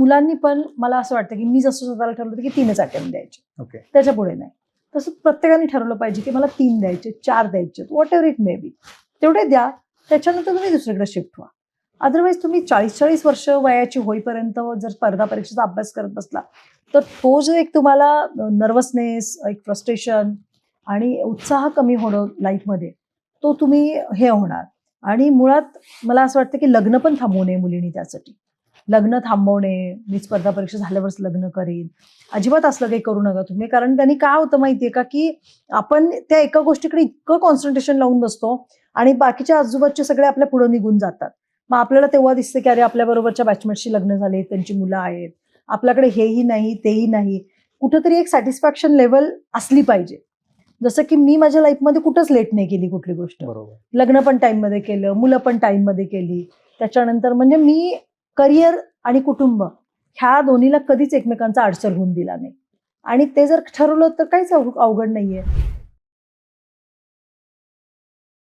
मुलांनी पण मला असं वाटतं की मी जसं स्वतःला ठरवलं होतं की तीनच अटेम्प्ट द्यायचे. ओके त्याच्या पुढे नाही. तसं प्रत्येकाने ठरवलं पाहिजे की मला तीन द्यायचे चार द्यायचे whatever it may be तेवढे द्या. त्याच्यानंतर तुम्ही दुसरीकडे शिफ्ट व्हा. अदरवाईज तुम्ही चाळीस चाळीस वर्ष वयाची होईपर्यंत जर स्पर्धा परीक्षेचा अभ्यास करत बसला तर तो जो एक तुम्हाला नर्वसनेस एक फ्रस्ट्रेशन आणि उत्साह कमी होणं लाईफमध्ये तो तुम्ही हे होणार. आणि मुळात मला असं वाटतं की लग्न पण थांबवू नये मुलींनी त्यासाठी. लग्न थांबवणे मी स्पर्धा परीक्षा झाल्यावरच लग्न करीन. अजिबात असलं काही करू नका तुम्ही. कारण त्यांनी काय होतं माहितीये का की आपण त्या एका गोष्टीकडे इतकं कॉन्सन्ट्रेशन लावून बसतो आणि बाकीच्या आजूबाजूचे सगळे आपल्या पुढे निघून जातात. मग आपल्याला तेव्हा दिसते की अरे आपल्या बरोबरच्या बॅचमेटशी लग्न झाले त्यांची मुलं आहेत. आपल्याकडे हेही नाही तेही नाही. कुठंतरी एक सॅटिस्फॅक्शन लेवल असली पाहिजे. जसं की मी माझ्या लाईफमध्ये कुठंच लेट नाही केली कुठली गोष्ट. बरोबर. लग्न पण टाईममध्ये केलं मुलं पण टाईममध्ये केली. त्याच्यानंतर म्हणजे मी करिअर आणि कुटुंब ह्या दोन्हीला कधीच एकमेकांचा अडचण होऊन दिला नाही. आणि ते जर ठरवलं तर काहीच अवघड नाहीये.